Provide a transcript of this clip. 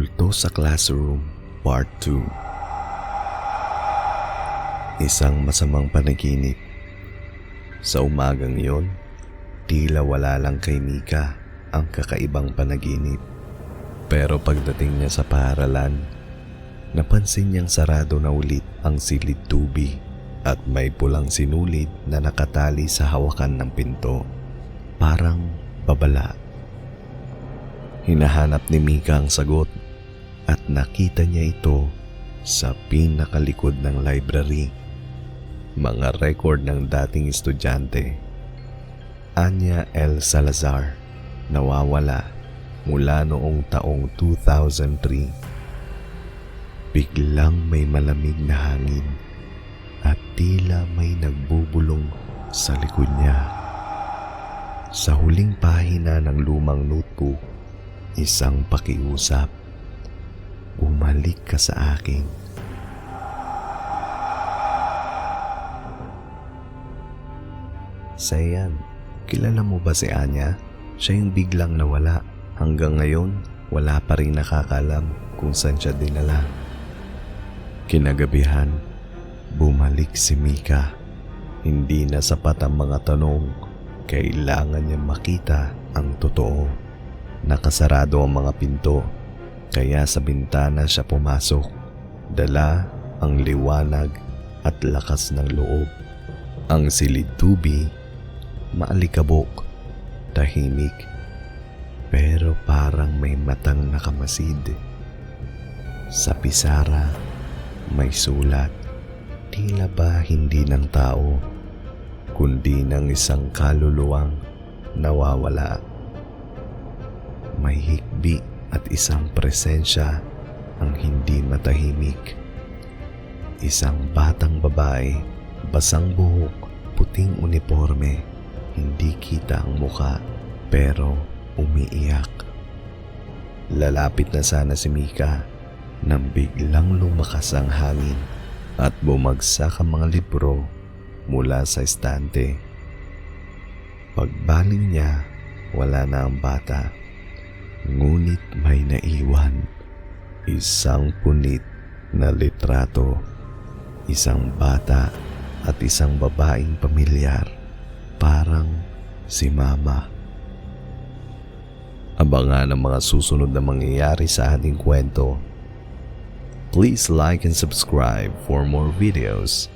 Multo sa Classroom Part 2 Isang masamang panaginip Sa umagang iyon, tila wala lang kay Mika ang kakaibang panaginip. Pero pagdating niya sa paaralan, napansin niyang sarado na ulit ang silid tubi at may pulang sinulid na nakatali sa hawakan ng pinto. Parang babala. Hinahanap ni Mika ang sagot at nakita niya ito sa pinakalikod ng library. Mga record ng dating estudyante. Anya L. Salazar, nawawala mula noong taong 2003. Biglang may malamig na hangin at tila may nagbubulong sa likod niya. Sa huling pahina ng lumang notebook, isang pakiusap. Umalik ka sa akin. Sayan, kilala mo ba si Anya? Siya yung biglang nawala. Hanggang ngayon, wala pa rin nakakalam kung saan siya dinala. Kinagabihan, bumalik si Mika. Hindi na sapat ang mga tanong. Kailangan niya makita ang totoo. Nakasarado ang mga pinto, kaya sa bintana siya pumasok. Dala ang liwanag at lakas ng loob. Ang silid tubi, maalikabok, tahimik, pero parang may matang nakamasid. Sa pisara, may sulat, tila ba hindi ng tao, kundi ng isang kaluluwang nawawala. May hikbi at isang presensya ang hindi matahimik. Isang batang babae, basang buhok, puting uniforme, hindi kita ang muka pero umiiyak. Lalapit na sana si Mika nang biglang lumakas ang hangin at bumagsak ang mga libro mula sa estante. Pagbaling niya, wala na ang bata. Ngunit may naiwan. Isang punit na litrato. Isang bata at isang babaeng pamilyar. Parang si mama. Abangan ang mga susunod na mangyayari sa ating kwento. Please like and subscribe for more videos.